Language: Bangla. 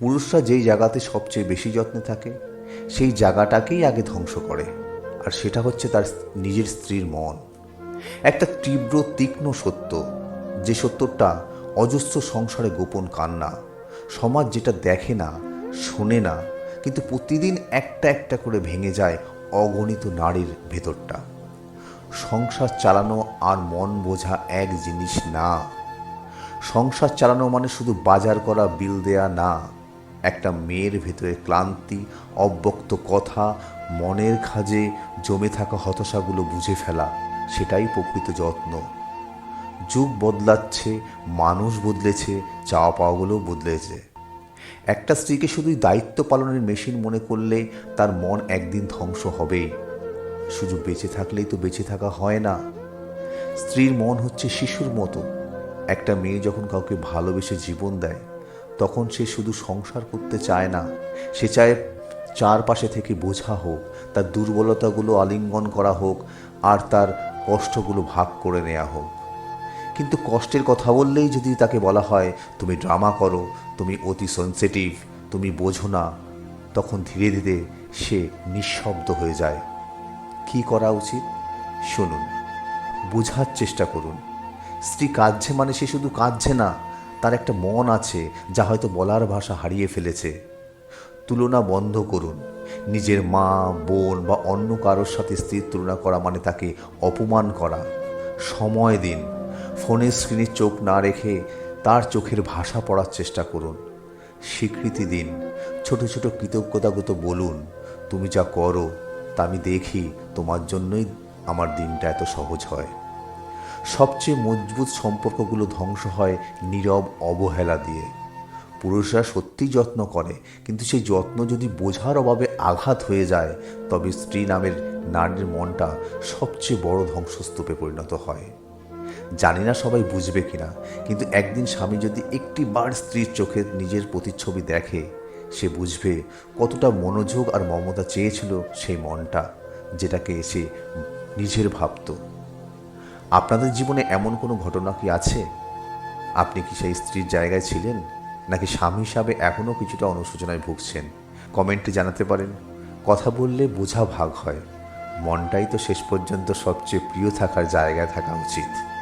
পুরুষরা যেই জায়গাতে সবচেয়ে বেশি যত্নে থাকে, সেই জায়গাটাকেই আগে ধ্বংস করে। আর সেটা হচ্ছে তার নিজের স্ত্রীর মন। একটা তীব্র, তীক্ষ্ণ সত্য, যে সত্যটা অজস্র সংসারে গোপন কান্না, সমাজ যেটা দেখে না, শোনে না, কিন্তু প্রতিদিন একটা একটা করে ভেঙে যায় অগণিত নারীর ভেতরটা। সংসার চালানো আর মন বোঝা এক জিনিস না। সংসার চালানো মানে শুধু বাজার করা, বিল দেয়া না। একটা মেয়ের ভেতরে ক্লান্তি, অব্যক্ত কথা, মনের খাজে জমে থাকা হতাশাগুলো বুঝে ফেলা, সেটাই প্রকৃত যত্ন। যুগ বদলাচ্ছে, মানুষ বদলেছে চাওয়া পাওয়াগুলোও বদলেছে। একটা স্ত্রীকে শুধুই দায়িত্ব পালনের মেশিন মনে করলে তার মন একদিন ধ্বংস হবেই। শুধু বেঁচে থাকলেই তো বেঁচে থাকা হয় না। স্ত্রীর মন হচ্ছে শিশুর মতো। একটা মেয়ে যখন কাউকে ভালোবেসে জীবন দেয় তখন সে শুধু সংসার করতে চায় না, সে চায় চারপাশে থেকে বোঝা হোক, তার দুর্বলতাগুলো আলিঙ্গন করা হোক আর তার কষ্টগুলো ভাগ করে নেওয়া হোক। কিন্তু কষ্টের কথা বললেই যদি তাকে বলা হয়, তুমি ড্রামা করো, তুমি অতি সেন্সিটিভ, তুমি বোঝো না, তখন ধীরে ধীরে সে নিঃশব্দ হয়ে যায়। কি করা উচিত? শুনুন, বোঝার চেষ্টা করুন। স্ত্রী কাঁদছে মানে সে শুধু কাঁদছে না তার একটা মন আছে যা হয়তো বলার ভাষা হারিয়ে ফেলেছে। তুলনা বন্ধ করুন। নিজের মা, বোন বা অন্য কারোর সাথে স্ত্রীর তুলনা করা মানে তাকে অপমান করা। সময় দিন। ফোনের স্ক্রিনে চোখ না রেখে তার চোখের ভাষা পড়ার চেষ্টা করুন। স্বীকৃতি দিন। ছোট ছোট কৃতজ্ঞতাগত বলুন, তুমি যা করো, তা আমি দেখি। তোমার জন্যই আমার দিনটা এত সহজ হয়। সবচেয়ে মজবুত সম্পর্কগুলো ধ্বংস হয় নীরব অবহেলা দিয়ে। পুরুষরা সত্যিই যত্ন করে, কিন্তু সেই যত্ন যদি বোঝার অভাবে আঘাত হয়ে যায়, তবে স্ত্রী নামের নারীর মনটা সবচেয়ে বড় ধ্বংসস্তূপে পরিণত হয়। জানি না সবাই বুঝবে কিনা, কিন্তু একদিন স্বামী যদি একটি বার স্ত্রীর চোখে নিজের প্রতিচ্ছবি দেখে, সে বুঝবে কতটা মনোযোগ আর মমতা চেয়েছিল সেই মনটা, যেটাকে এসে নিজের ভাবত। আপনাদের জীবনে এমন কোনো ঘটনা কি আছে? আপনি কি সেই স্ত্রীর জায়গায় ছিলেন, নাকি স্বামী হিসাবে এখনও কিছুটা অনুশোচনায় ভুগছেন? কমেন্টে জানাতে পারেন। কথা বললে বোঝা ভাগ হয়। মনটাই তো শেষ পর্যন্ত সবচেয়ে প্রিয় থাকার জায়গায় থাকা উচিত।